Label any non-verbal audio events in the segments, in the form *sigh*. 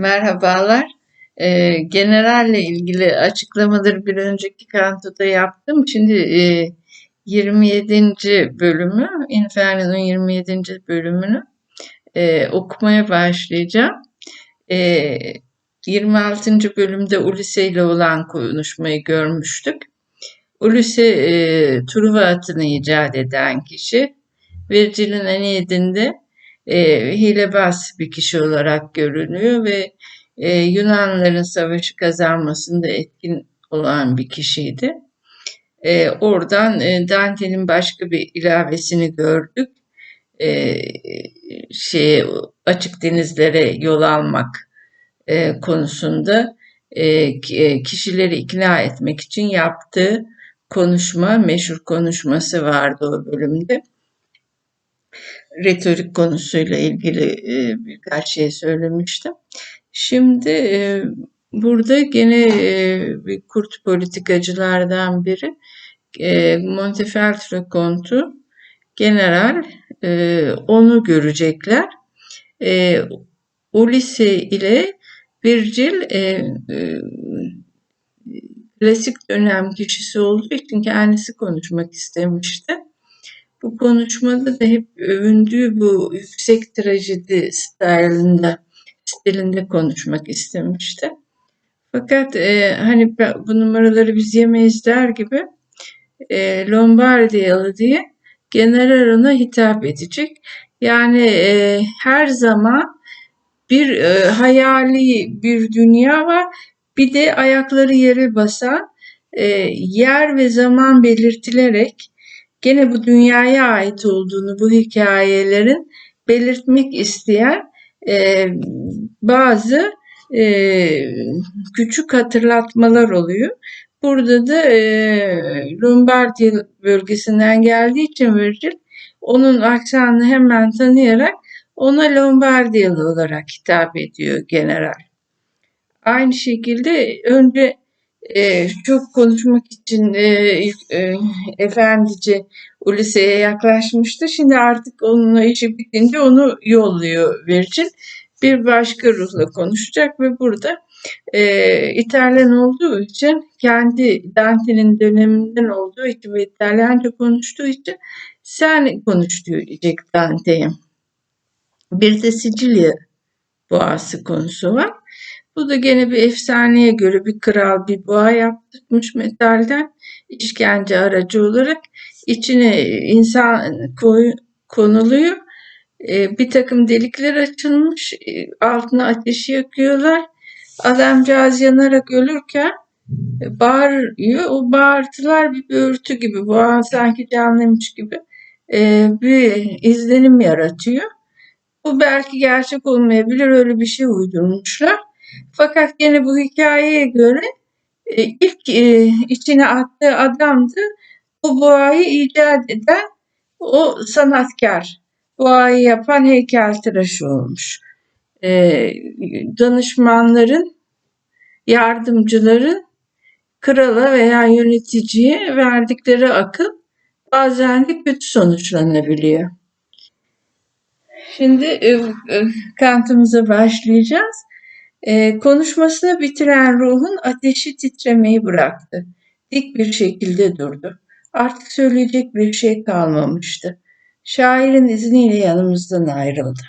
Merhabalar. Eee, generalle ilgili açıklamaları bir önceki kantoda yaptım. Şimdi eee 27. bölümü, Inferno'nun 27. bölümünü eee, okumaya başlayacağım. Eee 26. bölümde Ulisse ile olan konuşmayı görmüştük. Ulisse eee Truva atını icat eden kişi. Virgil'in Aeneid'inde eee hilebaz bir kişi olarak görünüyor ve e, Yunanların savaşı kazanmasında etkin olan bir kişiydi. E, oradan e, Dante'nin başka bir ilavesini gördük. E, şey açık denizlere yol almak e, konusunda e, e, kişileri ikna etmek için yaptığı konuşma, meşhur konuşması vardı o bölümde. Retorik konusuyla ilgili e, birkaç şey söylemiştim. Şimdi e, burada gene e, bir kurt politikacılardan biri Montefeltro kontu general onu görecekler. E, Ulisse ile Virgil klasik dönem kişisi olduğu için kendisi konuşmak istemişti. Bu konuşmada da hep övündüğü bu yüksek trajedi stilinde stilinde konuşmak istemişti. Fakat e, hani bu numaraları biz yemeyiz der gibi e, Lombardiyalı diye general ona hitap edecek. Yani e, her zaman bir e, hayali bir dünya var. Bir de ayakları yere basan e, yer ve zaman belirtilerek gene bu dünyaya ait olduğunu bu hikayelerin belirtmek isteyen e, bazı e, küçük hatırlatmalar oluyor. Burada da e, Lombardiya bölgesinden geldiği için Virgil onun aksanını hemen tanıyarak ona Lombardiyalı olarak hitap ediyor general. Aynı şekilde önce e, çok konuşmak için e, e, efendice Ulise'ye yaklaşmıştı. Şimdi artık onunla işi bitince onu yolluyor Virgil. Bir başka ruhla konuşacak ve burada e, İtalyan olduğu için kendi Dante'nin döneminden olduğu için ve İtalyanca konuştuğu için sen konuş diyecek Dante'ye. Bir de Sicilya boğası konusu var. Bu da gene bir efsaneye göre bir kral bir boğa yaptırmış metalden işkence aracı olarak içine insan koy, konuluyor. E, bir takım delikler açılmış. E, altına ateşi yakıyorlar. Adamcağız yanarak ölürken e, bağırıyor. O bağırtılar bir böğürtü gibi. Boğa sanki canlıymış gibi e, bir izlenim yaratıyor. Bu belki gerçek olmayabilir. Öyle bir şey uydurmuşlar. Fakat yine bu hikayeye göre e, ilk e, içine attığı adamdı bu boğayı icat eden o sanatkar. Boğayı yapan heykeltıraşı olmuş. E, danışmanların, yardımcıların krala veya yöneticiye verdikleri akıl bazen de kötü sonuçlanabiliyor. Şimdi kantımıza başlayacağız. E, konuşmasını bitiren ruhun ateşi titremeyi bıraktı. Dik bir şekilde durdu. Artık söyleyecek bir şey kalmamıştı. Şairin izniyle yanımızdan ayrıldı.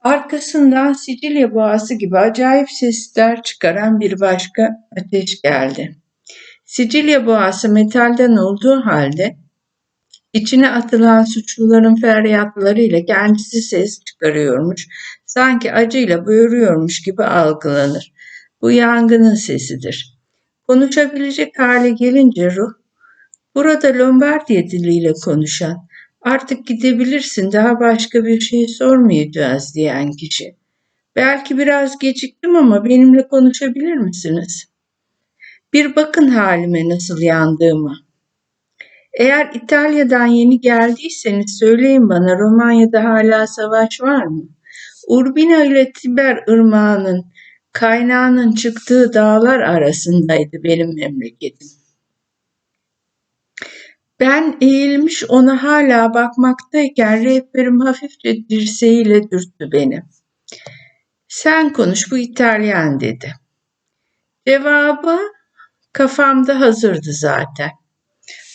Arkasından Sicilya boğası gibi acayip sesler çıkaran bir başka ateş geldi. Sicilya boğası metalden olduğu halde içine atılan suçluların feryatlarıyla kendisi ses çıkarıyormuş, sanki acıyla buyuruyormuş gibi algılanır. Bu yangının sesidir. Konuşabilecek hale gelince ruh, burada Lombardiya diliyle konuşan, artık gidebilirsin daha başka bir şey sormayacağız diyen kişi. Belki biraz geciktim ama benimle konuşabilir misiniz? Bir bakın halime nasıl yandığımı. Eğer İtalya'dan yeni geldiyseniz söyleyin bana Romanya'da hala savaş var mı? Urbina ile Tiber ırmağının kaynağının çıktığı dağlar arasındaydı benim memleketim. Ben eğilmiş ona hala bakmaktayken rehberim hafifçe dirseğiyle dürttü beni. Sen konuş bu İtalyan dedi. Cevabı kafamda hazırdı zaten.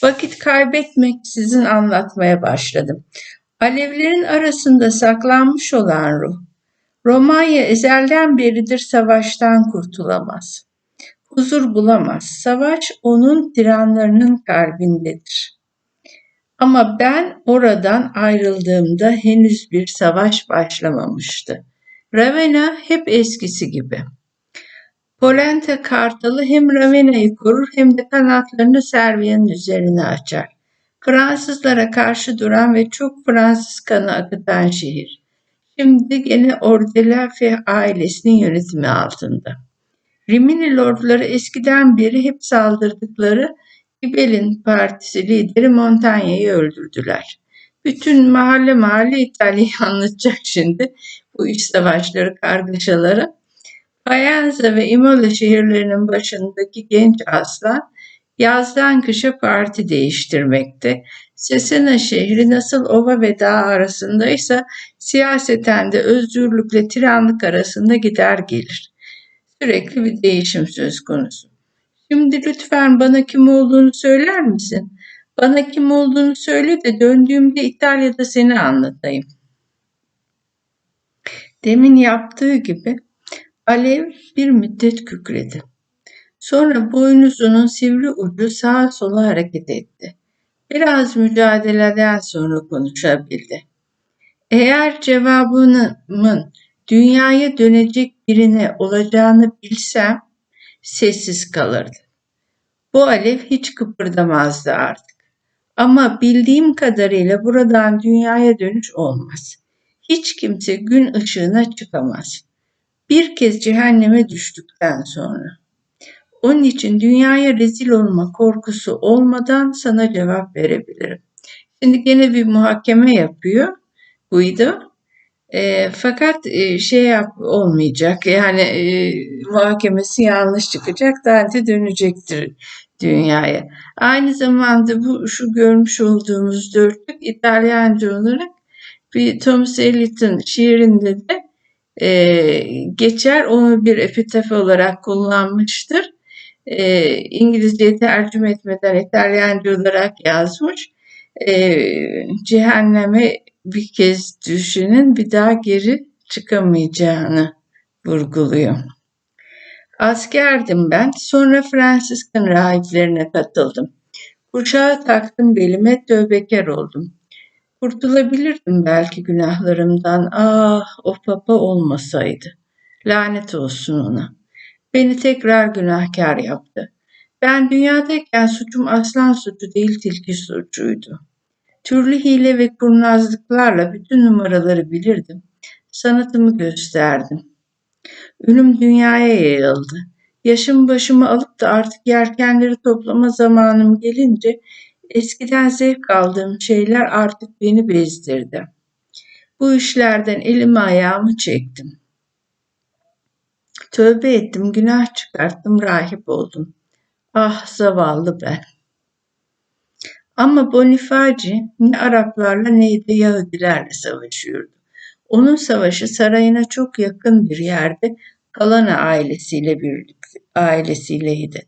Vakit kaybetmeksizin anlatmaya başladım. Alevlerin arasında saklanmış olan ruh, Romanya ezelden beridir savaştan kurtulamaz. Huzur bulamaz. Savaş onun tiranlarının kalbindedir. Ama ben oradan ayrıldığımda henüz bir savaş başlamamıştı. Ravenna hep eskisi gibi. Polenta kartalı hem Ravenna'yı korur hem de kanatlarını Servia'nın üzerine açar. Fransızlara karşı duran ve çok Fransız kanı akıtan şehir. Şimdi gene Ordelaffe ailesinin yönetimi altında. Rimini lordları eskiden beri hep saldırdıkları Gibel'in partisi lideri Montagna'yı öldürdüler. Bütün mahalle mahalle İtalya'yı *laughs* anlatacak şimdi bu iç savaşları, kargaşaları. Faenza ve Imola şehirlerinin başındaki genç aslan yazdan kışa parti değiştirmekte. Cesena şehri nasıl ova ve dağ arasındaysa siyaseten de özgürlükle tiranlık arasında gider gelir. Sürekli bir değişim söz konusu. Şimdi lütfen bana kim olduğunu söyler misin? Bana kim olduğunu söyle de döndüğümde İtalya'da seni anlatayım. Demin yaptığı gibi Alev bir müddet kükredi. Sonra boynuzunun sivri ucu sağa sola hareket etti. Biraz mücadeleden sonra konuşabildi. Eğer cevabımın dünyaya dönecek birine olacağını bilsem sessiz kalırdım. Bu alev hiç kıpırdamazdı artık. Ama bildiğim kadarıyla buradan dünyaya dönüş olmaz. Hiç kimse gün ışığına çıkamaz. Bir kez cehenneme düştükten sonra. Onun için dünyaya rezil olma korkusu olmadan sana cevap verebilirim. Şimdi gene bir muhakeme yapıyor Guido. E, fakat e, şey yap olmayacak yani e, muhakemesi yanlış çıkacak Dante dönecektir dünyaya. Aynı zamanda bu şu görmüş olduğumuz dörtlük İtalyanca olarak bir Thomas Eliot'un şiirinde de e, geçer. Onu bir epitaf olarak kullanmıştır. E, İngilizce'ye tercüme etmeden İtalyanca olarak yazmış. E, cehenneme bir kez düşünün bir daha geri çıkamayacağını vurguluyor. Askerdim ben. Sonra Fransızkan rahiplerine katıldım. Kuşağı taktım belime tövbekar oldum. Kurtulabilirdim belki günahlarımdan. Ah o papa olmasaydı. Lanet olsun ona. Beni tekrar günahkar yaptı. Ben dünyadayken suçum aslan suçu değil tilki suçuydu. Türlü hile ve kurnazlıklarla bütün numaraları bilirdim. Sanatımı gösterdim. Ünüm dünyaya yayıldı. Yaşım başımı alıp da artık yerkenleri toplama zamanım gelince eskiden zevk aldığım şeyler artık beni bezdirdi. Bu işlerden elimi ayağımı çektim. Tövbe ettim, günah çıkarttım, rahip oldum. Ah zavallı ben. Ama Bonifaci ne Araplarla ne de Yahudilerle savaşıyordu. Onun savaşı sarayına çok yakın bir yerde Kalana ailesiyle birlikte ailesiyleydi.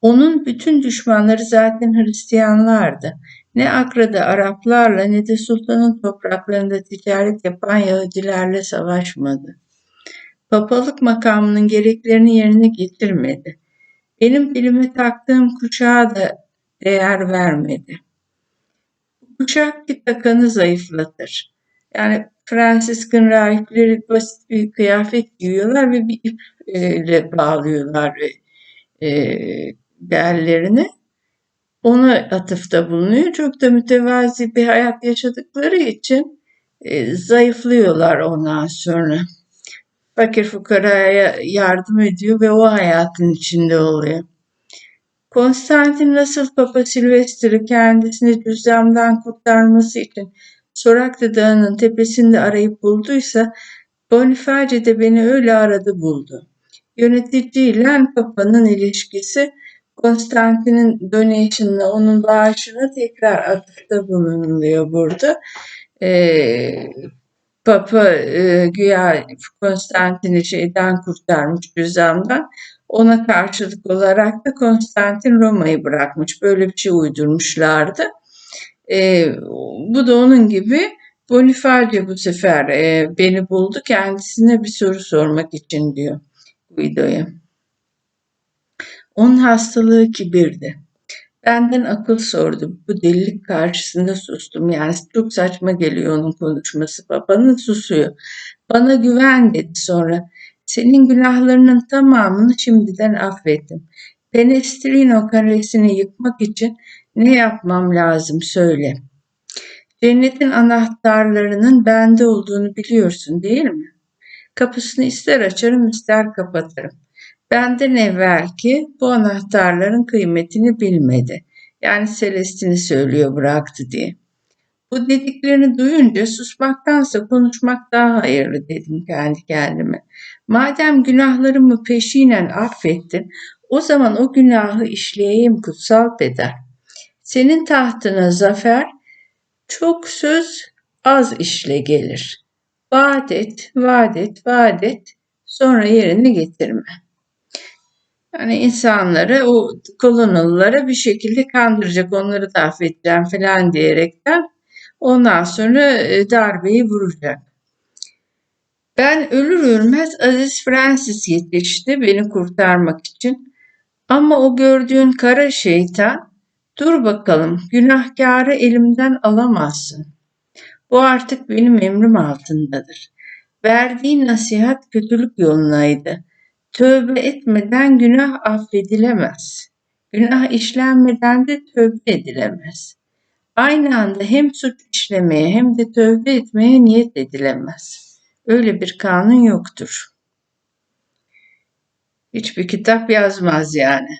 Onun bütün düşmanları zaten Hristiyanlardı. Ne Akra'da Araplarla ne de sultanın topraklarında ticaret yapan Yahudilerle savaşmadı. Papalık makamının gereklerini yerine getirmedi. Benim dilime taktığım kuşağa da değer vermedi. Kuşak bir takanı zayıflatır. Yani Fransızkın rahipleri basit bir kıyafet giyiyorlar ve bir iple bağlıyorlar e, bellerini. Ona atıfta bulunuyor. Çok da mütevazi bir hayat yaşadıkları için e, zayıflıyorlar ondan sonra. Fakir fukaraya yardım ediyor ve o hayatın içinde oluyor. Konstantin nasıl Papa Silvester'i kendisini düzlemden kurtarması için Soraklı Dağı'nın tepesinde arayıp bulduysa Boniface de beni öyle aradı buldu. Yöneticiyle Papa'nın ilişkisi Konstantin'in donation'la onun bağışına tekrar atıfta bulunuluyor burada. Ee, Papa e, güya Konstantin'i şeyden kurtarmış cüzdandan. Ona karşılık olarak da Konstantin Roma'yı bırakmış. Böyle bir şey uydurmuşlardı. E, bu da onun gibi Boniface bu sefer e, beni buldu. Kendisine bir soru sormak için diyor Guido'ya. Onun hastalığı kibirdi. Benden akıl sordu. Bu delilik karşısında sustum. Yani çok saçma geliyor onun konuşması. Babanın susuyor. Bana güven dedi sonra. Senin günahlarının tamamını şimdiden affettim. Penestrino kalesini yıkmak için ne yapmam lazım söyle. Cennetin anahtarlarının bende olduğunu biliyorsun değil mi? Kapısını ister açarım ister kapatırım. Benden evvelki bu anahtarların kıymetini bilmedi. Yani Celestini söylüyor bıraktı diye. Bu dediklerini duyunca susmaktansa konuşmak daha hayırlı dedim kendi kendime. Madem günahlarımı peşinen affettin, o zaman o günahı işleyeyim kutsal peder. Senin tahtına zafer çok söz az işle gelir. Vaat et, vaat et, vaat et, sonra yerine getirme. Yani insanları, o kolonyalılara bir şekilde kandıracak, onları da affedeceğim falan diyerekten ondan sonra e, darbeyi vuracak. Ben ölür ölmez Aziz Francis yetişti beni kurtarmak için. Ama o gördüğün kara şeytan, dur bakalım günahkarı elimden alamazsın. Bu artık benim emrim altındadır. Verdiği nasihat kötülük yolunaydı. Tövbe etmeden günah affedilemez. Günah işlenmeden de tövbe edilemez. Aynı anda hem suç işlemeye hem de tövbe etmeye niyet edilemez. Öyle bir kanun yoktur. Hiçbir kitap yazmaz yani.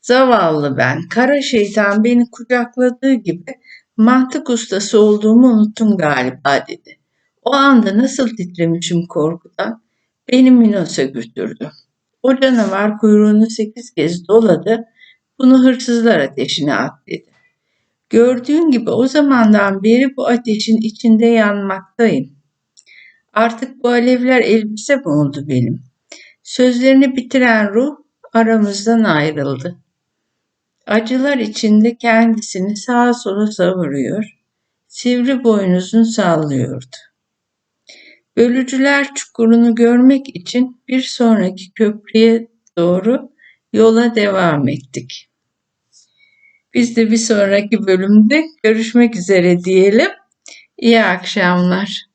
Zavallı ben, kara şeytan beni kucakladığı gibi mantık ustası olduğumu unuttum galiba dedi. O anda nasıl titremişim korkudan beni Minos'a götürdü. O canavar kuyruğunu sekiz kez doladı, bunu hırsızlar ateşine at. Gördüğün gibi o zamandan beri bu ateşin içinde yanmaktayım. Artık bu alevler elbise mi oldu benim? Sözlerini bitiren ruh aramızdan ayrıldı. Acılar içinde kendisini sağa sola savuruyor, sivri boynuzunu sallıyordu. Bölücüler çukurunu görmek için bir sonraki köprüye doğru yola devam ettik. Biz de bir sonraki bölümde görüşmek üzere diyelim. İyi akşamlar.